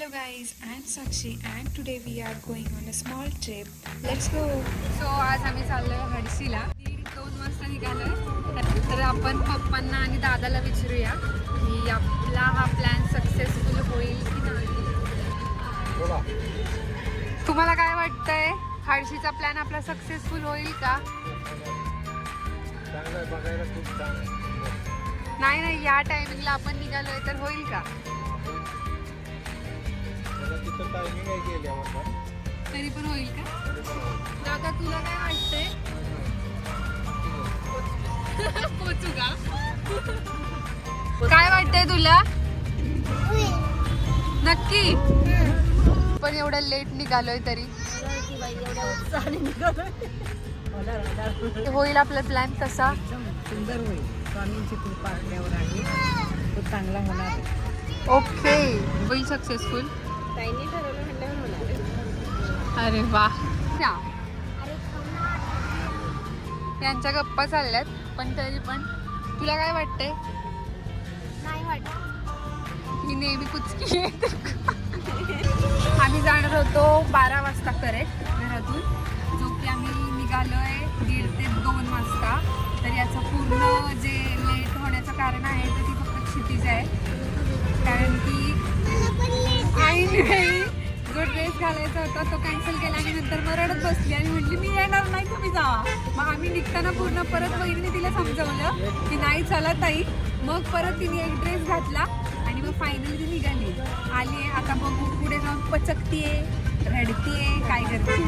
Hello guys, I'm Sakshi and today we are going on a small trip. Let's go. So आज आम्ही चाललोय हडशीला दीड दोन वाजता निघालोय. तर आपण पप्पांना आणि दादाला विचारूया की आपला हा प्लॅन सक्सेसफुल होईल की नाही. तुम्हाला काय वाटतंय? हडशीचा प्लॅन आपला सक्सेसफुल होईल का? नाही नाही या टायमिंगला आपण निघालोय तर होईल का? तिथं टायमिंग आहे तरी पण होईल का? दादा तुला काय वाटतंय? पोचू का? काय वाटतंय तुला? नक्की? पण एवढं लेट निघालोय तरी. होईल आपला प्लॅन तसा? सुंदर होईल. स्वामींची कृपा आपल्यावर आहे. तो चांगला होणार. ओके होईल सक्सेसफुल अरे वा. यांच्या गप्पा चालल्यात पण तरी पण तुला काय वाटतंय? नाही वाटत. ही नेहमी कुचकी आहे. आम्ही जाणार होतो बारा वाजता करेक्ट घरातून. जो की आम्ही निघालोय दीड ते दोन वाजता. तर याचं पूर्ण जे लेट होण्याचं कारण आहे तर ती फक्त क्षितिज आहे. कारण की काही जो ड्रेस घालायचा होता तो कॅन्सल केला आणि नंतर मग रडत बसली आणि म्हटली मी येणार नाही तुम्ही जावा मग आम्ही निघताना पूर्ण परत वहिनीने तिला समजवलं की नाही चला ताई. मग परत तिने एक ड्रेस घातला आणि मग फायनली ती निघाली. आली आहे आता बघू पुढे जाऊन पचकतीये रडतीये काय करते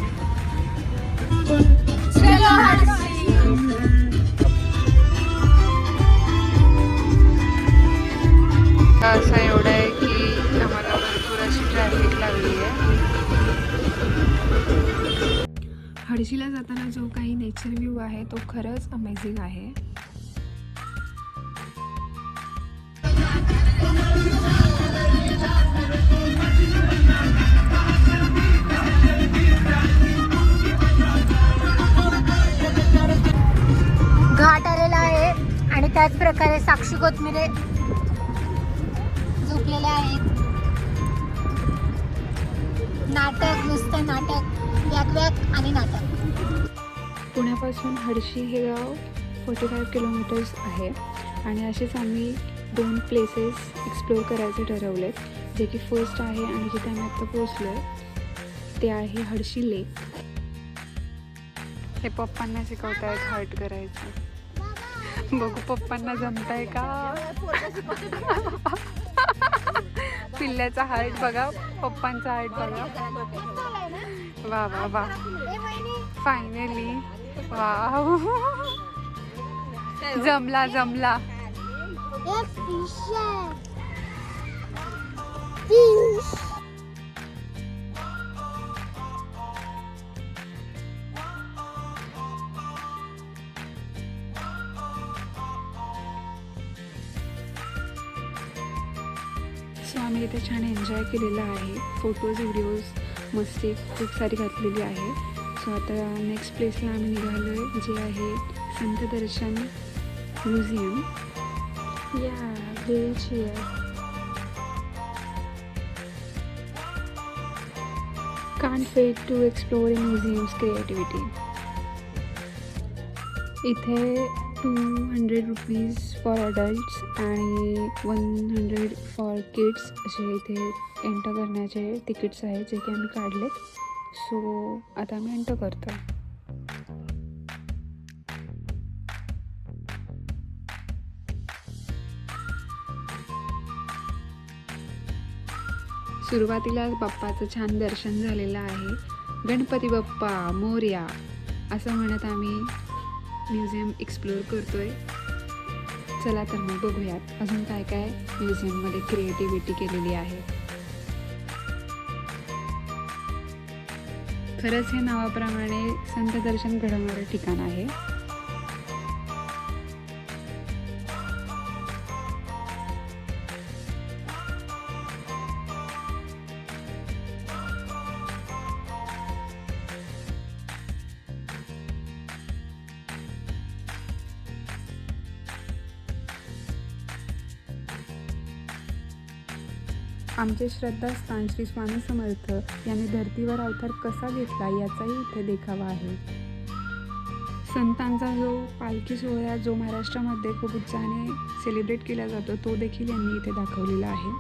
असं एवढं हडशीला जाताना जो काही नेचर व्ह्यू आहे तो खरंच अमेझिंग आहे. घाट आलेला आहे आणि त्याच प्रकारे साक्षी कोथमिरे झोपलेले आहेत. नाटक नुसतं नाटक वॅक वॅक आणि नाटक. पुण्यापासून हडशी हे गाव फोर्टी फाईव्ह किलोमीटर्स आहे. आणि असेच आम्ही दोन प्लेसेस एक्सप्लोअर करायचे ठरवलेत जे की फर्स्ट आहे आणि जिथे आम्ही आत्ता पोचलो आहे ते आहे हडशी लेक हे पप्पांना शिकवत आहेत हर्ट करायचं. बघू पप्पांना जमत आहे का? पिल्ल्याचा हार्ट बघा पप्पांचा हार्ट बघा. वा वा वा. फायनली वा जमला जमला सो आम्ही इथे छान एन्जॉय केलेला आहे. फोटोज व्हिडिओज मस्ती खूप सारी घातलेली आहे. सो आता नेक्स्ट प्लेसला आम्ही निघालो आहे जे आहे संत दर्शन म्युझियम या wheelchair can wait to explore in museums creativity इथे two hundred rupees for adults आणि वन हंड्रेड फॉर किड्स असे इथे एंटर करण्याचे तिकीट्स आहेत जे की आम्ही काढलेत. सो आता आम्ही एंटर करतो. सुरुवातीला बाप्पाचं छान दर्शन झालेलं आहे. गणपती बाप्पा मोर्या असं म्हणत आम्ही म्युझियम एक्सप्लोअर करतोय. चला तर मग बघूयात अजून काय काय म्युझियममध्ये क्रिएटिव्हिटी केलेली आहे. खरंच हे नावाप्रमाणे संत दर्शन घडवणारं ठिकाण आहे. आमचे श्रद्धास्थान श्री स्वामी समर्थ यांनी धर्तीवर अवतार कसा घेतला याचाही इथे देखावा आहे. संतांचा जो पालखी सोहळा जो महाराष्ट्रामध्ये खूप उत्साहाने सेलिब्रेट केला जातो तो देखील यांनी इथे दाखवलेला आहे.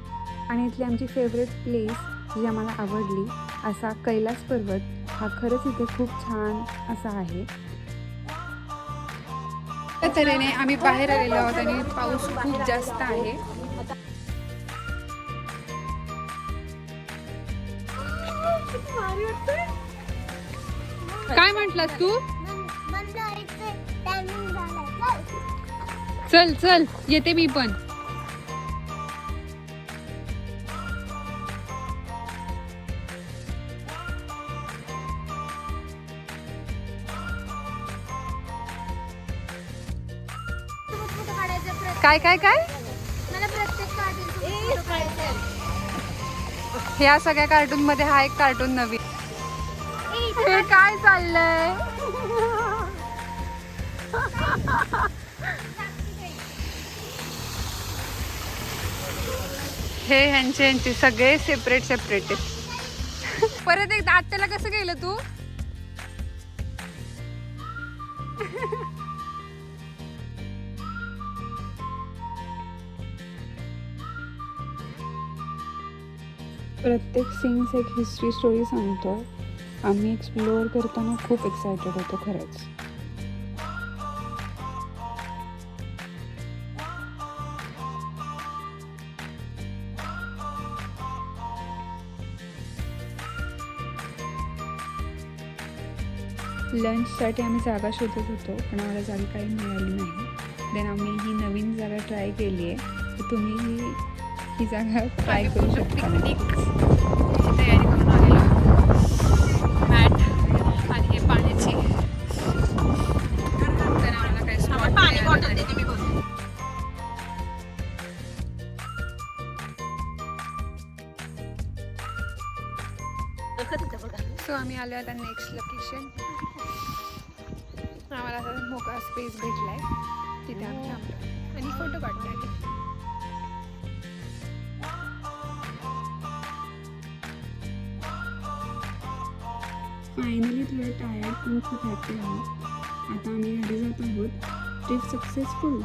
आणि इथली आमची फेवरेट प्लेस जी आम्हाला आवडली असा कैलास पर्वत हा खरंच इथे खूप छान असा आहे. तऱ्हेने आम्ही बाहेर आलेलो आहोत आणि पाऊस खूप जास्त आहे. काय म्हटलास तू? चल चल येते मी पण. काय काय काय? ह्या सगळ्या कार्टून मध्ये हा एक कार्टून नवीन. हे काय चाललंय? हे ह्यांचे ह्यांचे सगळे सेपरेट सेपरेट आहेत परत एकदा आत्याला कसं गेलं तू? प्रत्येक सीन्स एक हिस्ट्री स्टोरी सांगतो आम्ही एक्सप्लोअर करताना खूप एक्सायटेड होतो खरंच. लंचसाठी आम्ही जागा शोधत होतो पण आम्हाला जागा काही मिळाली नाही. देन आम्ही ही नवीन जागा ट्राय केली आहे तर तुम्ही ही जागा ट्राय करू शकता. तयारी करून आलेलो मॅट आणि हे पाण्याची तर आम्हाला काही spot मिळाला नाही. सो आम्ही आलो आता नेक्स्ट लोकेशन आम्हाला आता मोकळा स्पेस भेटलाय. तिथे आम्ही थांबलो. आणि फोटो काढतोय फायनली थोडं टायर्ड पण खूप हॅपी आहोत आता आम्ही घरी जात आहोत. ट्रिप सक्सेसफुल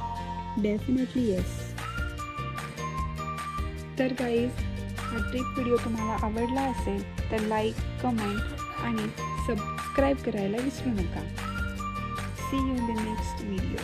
डेफिनेटली येस तर गाईज हा ट्रिप व्हिडिओ तुम्हाला आवडला असेल तर लाईक कमेंट आणि सबस्क्राईब करायला विसरू नका. See you in the next video